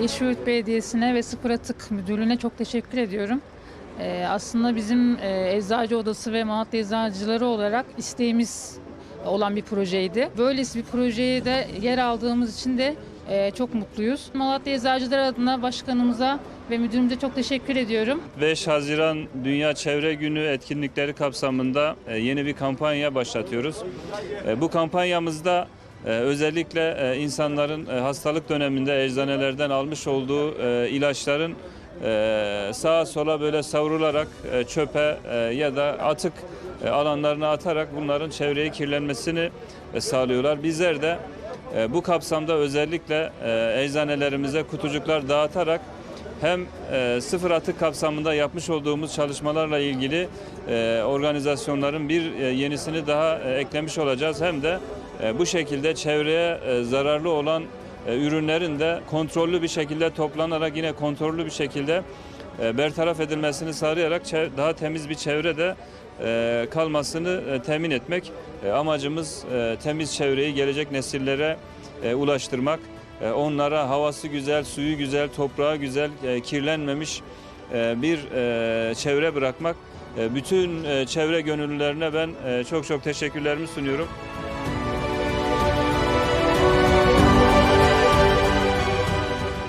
Yeşilyurt Belediyesi'ne ve Sıfır Atık Müdürlüğü'ne çok teşekkür ediyorum. Ee, aslında bizim e, Eczacı Odası ve Malatya Eczacıları olarak isteğimiz olan bir projeydi. Böylesi bir projeye de yer aldığımız için de e, çok mutluyuz. Malatya Eczacıları adına başkanımıza ve müdürümüze çok teşekkür ediyorum. 5 Haziran Dünya Çevre Günü etkinlikleri kapsamında e, yeni bir kampanya başlatıyoruz. E, Bu kampanyamızda özellikle e, insanların e, hastalık döneminde eczanelerden almış olduğu e, ilaçların sağa sola böyle savrularak çöpe ya da atık alanlarına atarak bunların çevreyi kirlenmesini sağlıyorlar. Bizler de bu kapsamda özellikle eczanelerimize kutucuklar dağıtarak hem e, sıfır atık kapsamında yapmış olduğumuz çalışmalarla ilgili e, organizasyonların bir e, yenisini daha e, eklemiş olacağız. Hem de bu şekilde çevreye e, zararlı olan e, ürünlerin de kontrollü bir şekilde toplanarak yine kontrollü bir şekilde e, bertaraf edilmesini sağlayarak daha temiz bir çevrede e, kalmasını e, temin etmek. E, Amacımız e, temiz çevreyi gelecek nesillere e, ulaştırmak. E, Onlara havası güzel, suyu güzel, toprağı güzel, e, kirlenmemiş e, bir e, çevre bırakmak. E, Bütün e, çevre gönüllülerine ben e, çok çok teşekkürlerimi sunuyorum.